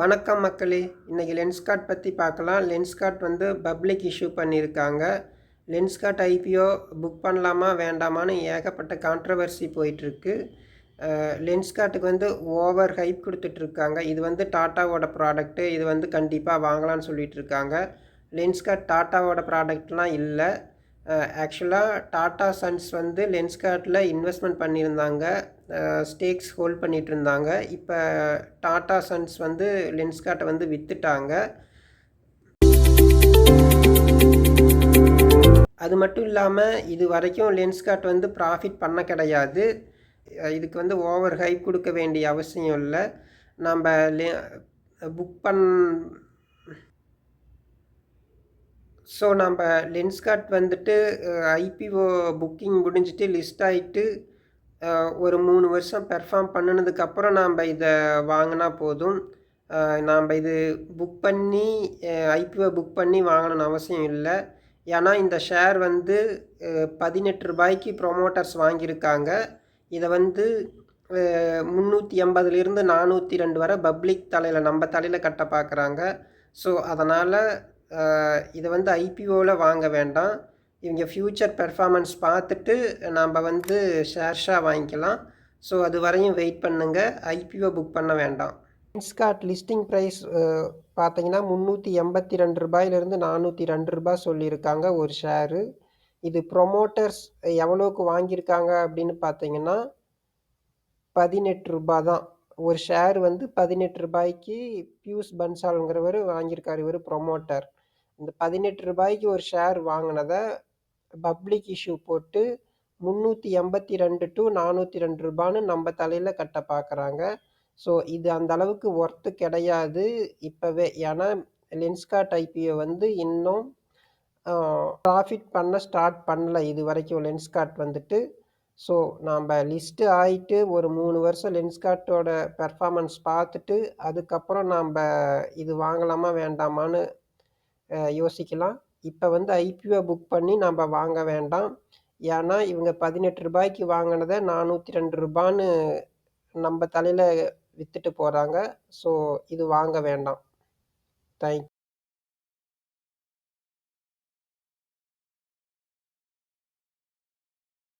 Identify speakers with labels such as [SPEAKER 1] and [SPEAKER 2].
[SPEAKER 1] வணக்கம் மக்களே. இன்றைக்கி லென்ஸ்கார்ட் பற்றி பார்க்கலாம். லென்ஸ்கார்ட் வந்து பப்ளிக் இஷ்யூ பண்ணியிருக்காங்க. லென்ஸ்கார்ட் ஐபிஓ புக் பண்ணலாமா வேண்டாமான்னு ஏகப்பட்ட கான்ட்ரவர்சி போயிட்டுருக்கு. லென்ஸ்கார்ட்டுக்கு வந்து ஓவர் ஹைப் கொடுத்துட்ருக்காங்க. இது வந்து டாட்டாவோட ப்ராடக்ட்டு இது வந்து கண்டிப்பாக வாங்கலாம்னு சொல்லிட்டு இருக்காங்க லென்ஸ்கார்ட் டாட்டாவோட ப்ராடக்ட்லாம் இல்லை. ஆக்சுவலாக டாட்டா சன்ஸ் வந்து லென்ஸ்கார்ட்டில் இன்வெஸ்ட்மெண்ட் பண்ணியிருந்தாங்க. ஸ்டேக்ஸ் ஹோல்ட் பண்ணிகிட்டு இருந்தாங்க இப்போ டாட்டா சன்ஸ் வந்து லென்ஸ்கார்ட்டை வந்து விற்றுட்டாங்க அது மட்டும் இல்லாமல் இது வரைக்கும் லென்ஸ்கார்ட் வந்து ப்ராஃபிட் பண்ண கிடையாது. இதுக்கு வந்து ஓவர் ஹைப் கொடுக்க வேண்டிய அவசியம் இல்லை. நம்ம லெ புக் பண் ஸோ நம்ம லென்ஸ்கார்ட் வந்துட்டு ஐபிஓ புக்கிங் முடிஞ்சிட்டு லிஸ்ட் ஆகிட்டு ஒரு மூணு வருஷம் பெர்ஃபார்ம் பண்ணினதுக்கப்புறம் நாம் இதை வாங்கினா போதும். நாம் இது புக் பண்ணி ஐபிஓ புக் பண்ணி வாங்கணும்னு அவசியம் இல்லை. ஏன்னா இந்த ஷேர் வந்து பதினெட்டு ரூபாய்க்கு ப்ரொமோட்டர்ஸ் வாங்கியிருக்காங்க. இதை வந்து முந்நூற்றி எண்பதுலேருந்து நானூற்றி ரெண்டு வரை பப்ளிக் தலையில் நம்ம தலையில் கட்ட பார்க்குறாங்க ஸோ அதனால் இதை வந்து ஐபிஓவில் வாங்க வேண்டாம். இவங்க ஃப்யூச்சர் பெர்ஃபார்மன்ஸ் பார்த்துட்டு நாம் வந்து ஷேர்ஷாக வாங்கிக்கலாம். ஸோ அது வரையும் வெயிட் பண்ணுங்கள் ஐபிஓ புக் பண்ண வேண்டாம். இன்ஸ்கார்ட் லிஸ்டிங் ப்ரைஸ் பார்த்தீங்கன்னா முந்நூற்றி எண்பத்தி ரெண்டு ரூபாயிலிருந்து நானூற்றி ரெண்டு ரூபாய் சொல்லியிருக்காங்க ஒரு ஷேரு இது ப்ரொமோட்டர்ஸ் எவ்வளோக்கு வாங்கியிருக்காங்க அப்படின்னு பார்த்தீங்கன்னா பதினெட்டு ரூபா தான். ஒரு ஷேர் வந்து பதினெட்டு ரூபாய்க்கு பியூஸ் பன்சாலுங்கிறவர் வாங்கியிருக்காரு இவர் ப்ரொமோட்டர் இந்த பதினெட்டு ரூபாய்க்கு ஒரு ஷேர் வாங்கினதை பப்ளிக் இஷ்யூ போட்டு முந்நூற்றி எண்பத்தி ரெண்டு டு நானூற்றி ரெண்டு ரூபான்னு நம்ம தலையில் கட்ட பார்க்குறாங்க ஸோ இது அந்த அளவுக்கு ஒர்த்து கிடையாது இப்போவே. ஏன்னா லென்ஸ்கார்ட் ஐபிஓ வந்து இன்னும் ப்ராஃபிட் பண்ண ஸ்டார்ட் பண்ணல இது வரைக்கும் லென்ஸ்கார்ட் வந்துட்டு. ஸோ நாம் லிஸ்ட்டு ஆகிட்டு ஒரு மூணு வருஷம் லென்ஸ்கார்ட்டோட பெர்ஃபார்மன்ஸ் பார்த்துட்டு அதுக்கப்புறம் நாம் இது வாங்கலாமா வேண்டாமான்னு யோசிக்கலாம். இப்போ வந்து ஐபிஓ புக் பண்ணி நம்ம வாங்க வேண்டாம். ஏன்னா இவங்க பதினெட்டு ரூபாய்க்கு வாங்கினதை நானூற்றி ரெண்டு ரூபான்னு நம்ம தலையில் விற்றுட்டு போகிறாங்க ஸோ இது வாங்க வேண்டாம். தேங்க்